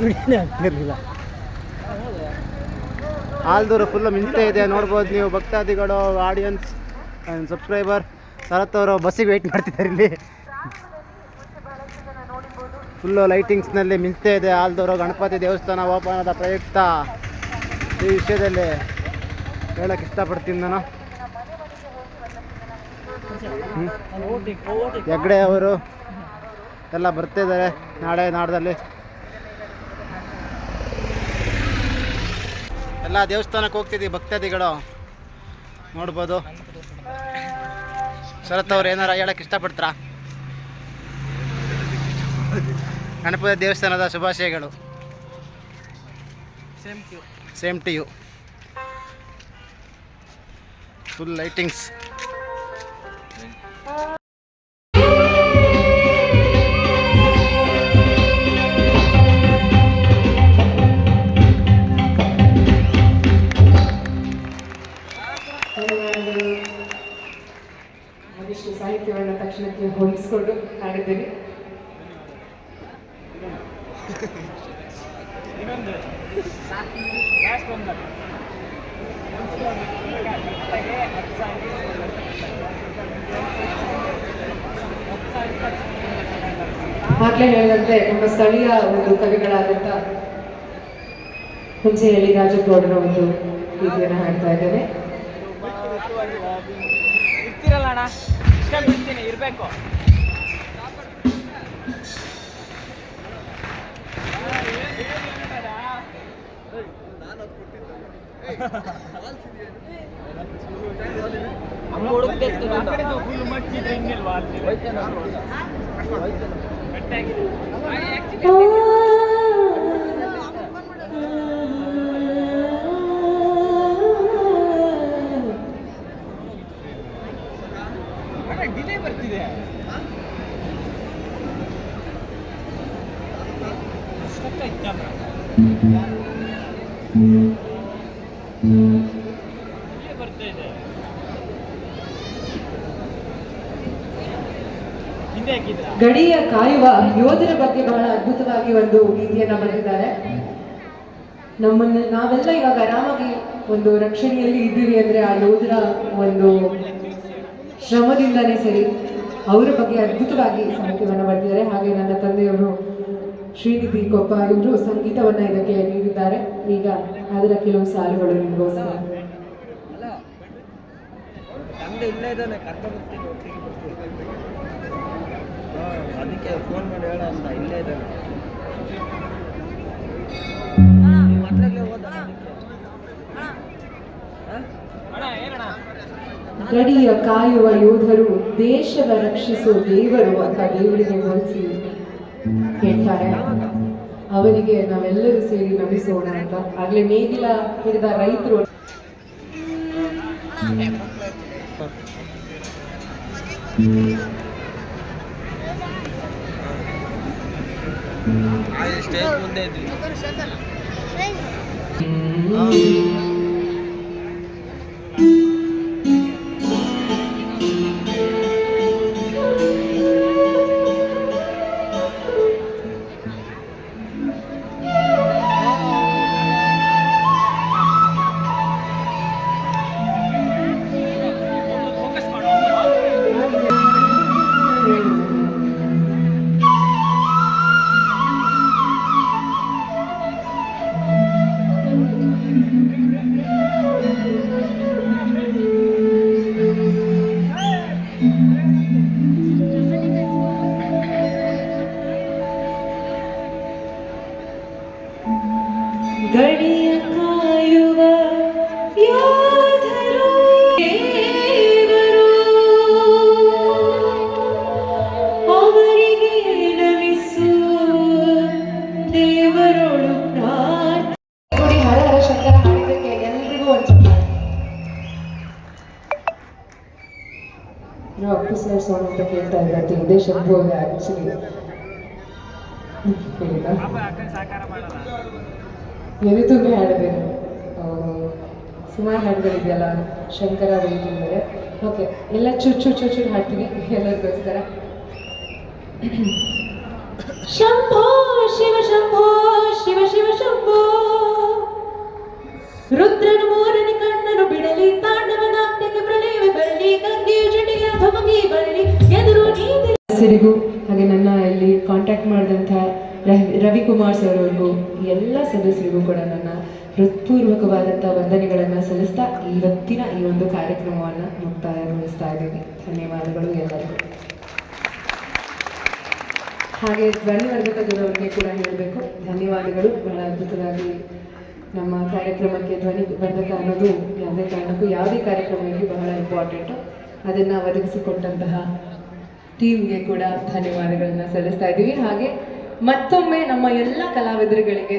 ವಿಡಿಯೋನೇ ಆಗ್ತಿರಲಿಲ್ಲ ಆಲ್ದೂರು ಫುಲ್ಲು ಮಿಂಚ್ತಾ ಇದೆ, ನೋಡ್ಬೋದು ನೀವು ಭಕ್ತಾದಿಗಳು ಆಡಿಯನ್ಸ್ ಸಬ್ಸ್ಕ್ರೈಬರ್ ಶರತ್ ಅವರು ಬಸ್ಸಿಗೆ ವೆಯ್ಟ್ ಮಾಡ್ತಿದ್ದಾರೆ ಇಲ್ಲಿ. ಫುಲ್ಲು ಲೈಟಿಂಗ್ಸ್ನಲ್ಲಿ ಮಿಂಚ್ತಾ ಇದೆ ಆಲ್ದೂರು ಗಣಪತಿ ದೇವಸ್ಥಾನ ಓಪನದ ಪ್ರಯುಕ್ತ ಈ ವಿಷಯದಲ್ಲಿ ಹೇಳಕ್ಕೆ ಇಷ್ಟಪಡ್ತೀನಿ ನಾನು. ಹೆಗ್ಡೆ ಅವರು ಎಲ್ಲ ಬರ್ತಿದ್ದಾರೆ ನಾಳೆ ನಾಡ್ದಲ್ಲಿ. ಎಲ್ಲ ದೇವಸ್ಥಾನಕ್ಕೆ ಹೋಗ್ತಿದ್ದೀವಿ ಭಕ್ತಾದಿಗಳು. ನೋಡ್ಬೋದು. ಶರತ್ ಅವ್ರು ಏನಾರ ಹೇಳಕ್ಕೆ ಇಷ್ಟಪಡ್ತಾರಾ? ಗಣಪತಿ ದೇವಸ್ಥಾನದ ಶುಭಾಶಯಗಳು. Same to you full lightings ಹೋಲಿಸ್ಕೊಂಡು ಹಾಡಿದ್ದೇನೆ ಆಗ್ಲೇ ಹೇಳಿದಂತೆ ನಮ್ಮ ಸ್ಥಳೀಯ ಒಂದು ಕವಿಗಳಾದಂಥ ಹುಂಚೆಯಲ್ಲಿ ರಾಜಗೌಡರ ಒಂದು ಗೀತೆಯನ್ನು ಹಾಡ್ತಾ ಇದ್ದೇನೆ. ಇರ್ತೀರಲ್ಲ ಅಣ್ಣ? ಇರಬೇಕು. ಡಿಲೇ ಬರ್ತಿದೆ. ಬರ್ತಾ ಇದೆ ಗಡಿಯ ಕಾಯುವ ಯೋಧರ ಬಗ್ಗೆ ಬಹಳ ಅದ್ಭುತವಾಗಿ ಒಂದು ರೀತಿಯನ್ನ ಬರೆದಿದ್ದಾರೆ. ನಮ್ಮನ್ನ ನಾವೆಲ್ಲ ಇವಾಗ ಆರಾಮಾಗಿ ಒಂದು ರಕ್ಷಣೆಯಲ್ಲಿ ಇದ್ದೀವಿ ಅಂದ್ರೆ ಆ ಯೋಧರ ಒಂದು ಶ್ರಮದಿಂದನೇ ಸರಿ. ಅವರ ಬಗ್ಗೆ ಅದ್ಭುತವಾಗಿ ಸಾಹಿತ್ಯವನ್ನು ಬರೆದಿದ್ದಾರೆ. ಹಾಗೆ ನನ್ನ ತಂದೆಯವರು ಶ್ರೀನಿಧಿ ಕೊಪ್ಪ ಇವರು ಸಂಗೀತವನ್ನ ಇದಕ್ಕೆ ನೀಡಿದ್ದಾರೆ. ಈಗ ಅದರ ಕೆಲವು ಸಾಲುಗಳು ನಿಮಗೋಸ್ಕರ ಅದಕ್ಕೆ ಫೋನ್ ಮಾಡಿ ಹೇಳ ಅಂತ ಇಲ್ಲೇ ಇದ್ದಾನೆ. ಗಡಿಯ ಕಾಯುವ ಯೋಧರು ದೇಶದ ರಕ್ಷಿಸುವ ದೇವರು ಅಂತ ದೇವರಿಗೆ ಹೋಲಿಸಿ ಹೇಳ್ತಾರೆ. ಅವರಿಗೆ ನಾವೆಲ್ಲರೂ ಸೇರಿ ನಮಿಸೋಣ ಅಂತ. ಆಗ್ಲೇ ನೇಗಿಲ ಹಿಡಿದ ರೈತರು. ಮುಂದೆ Mm-hmm. ಅಪ್ಪಿ ಸರ್ ಸಾಂಗ್ ಅಂತ ಕೇಳ್ತಾ ಇದ್ದೆ ಇದೇ ಶಬ್ದ ಹೋದೆ ಆ್ಯಕ್ಚುಲಿ ಎದಿತುಂಬಿ ಹಾಡಿದ್ದೇನೆ ಸುಮಾರು ಹಾಡುಗಳಿದೆಯಲ್ಲ, ಶಂಕರ ವೇದಿಕೆಂದರೆ ಓಕೆ ಎಲ್ಲ ಚುಚ್ಚು ಚುಚ್ಚು ಹಾಡ್ತೀನಿ ಎಲ್ಲರಿಗೋಸ್ಕರ. ಶಂಭೋ, ಶಿವ ಶಂಭೋ, ಶಿವ ಶಿವ ಶಂಭೋ. ರುದ್ರನ ಮೂರನೇ ಸರಿಗೂ ಹಾಗೆ ನನ್ನ ಇಲ್ಲಿ ಕಾಂಟ್ಯಾಕ್ಟ್ ಮಾಡಿದಂಥ ರವಿಕುಮಾರ್ ಸರ್ ಅವ್ರಿಗೂ ಎಲ್ಲ ಸದಸ್ಯರಿಗೂ ಕೂಡ ನನ್ನ ಹೃತ್ಪೂರ್ವಕವಾದಂಥ ವಂದನೆಗಳನ್ನು ಸಲ್ಲಿಸ್ತಾ ಇವತ್ತಿನ ಈ ಒಂದು ಕಾರ್ಯಕ್ರಮವನ್ನು ಮುಕ್ತಾಯಗೊಳಿಸ್ತಾ ಇದ್ದೀನಿ. ಧನ್ಯವಾದಗಳು ಎಲ್ಲರಿಗೂ. ಹಾಗೆ ಧ್ವನಿವರ್ಧಕದವರಿಗೆ ಕೂಡ ಹೇಳಬೇಕು. ಧನ್ಯವಾದಗಳು. ಬಹಳ ಅದ್ಭುತವಾಗಿ ನಮ್ಮ ಕಾರ್ಯಕ್ರಮಕ್ಕೆ ಧ್ವನಿ ವರ್ಧಕ ಅನ್ನೋದು ಯಾವುದೇ ಕಾರಣಕ್ಕೂ ಯಾವುದೇ ಕಾರ್ಯಕ್ರಮದಲ್ಲಿ ಬಹಳ ಇಂಪಾರ್ಟೆಂಟು ಅದನ್ನು ಒದಗಿಸಿಕೊಟ್ಟಂತಹ ಟೀಮ್ಗೆ ಕೂಡ ಧನ್ಯವಾದಗಳನ್ನು ಸಲ್ಲಿಸ್ತಾ ಇದ್ದೀವಿ. ಹಾಗೆ ಮತ್ತೊಮ್ಮೆ ನಮ್ಮ ಎಲ್ಲ ಕಲಾವಿದರುಗಳಿಗೆ,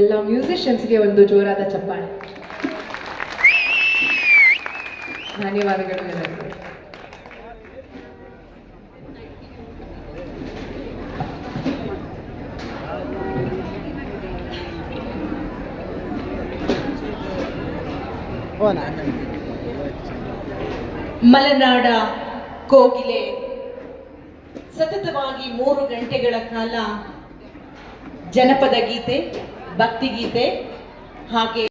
ಎಲ್ಲ ಮ್ಯೂಸಿಷಿಯನ್ಸ್ಗೆ ಒಂದು ಜೋರಾದ ಚಪ್ಪಾಳೆ. ಧನ್ಯವಾದಗಳು ಎಲ್ಲರಿಗೂ. ಓನಾ ಮಲೆನಾಡ ಕೋಗಿಲೆ. ಸತತವಾಗಿ ಮೂರು ಗಂಟೆಗಳ ಕಾಲ ಜನಪದ ಗೀತೆ ಭಕ್ತಿಗೀತೆ ಹಾಗೆ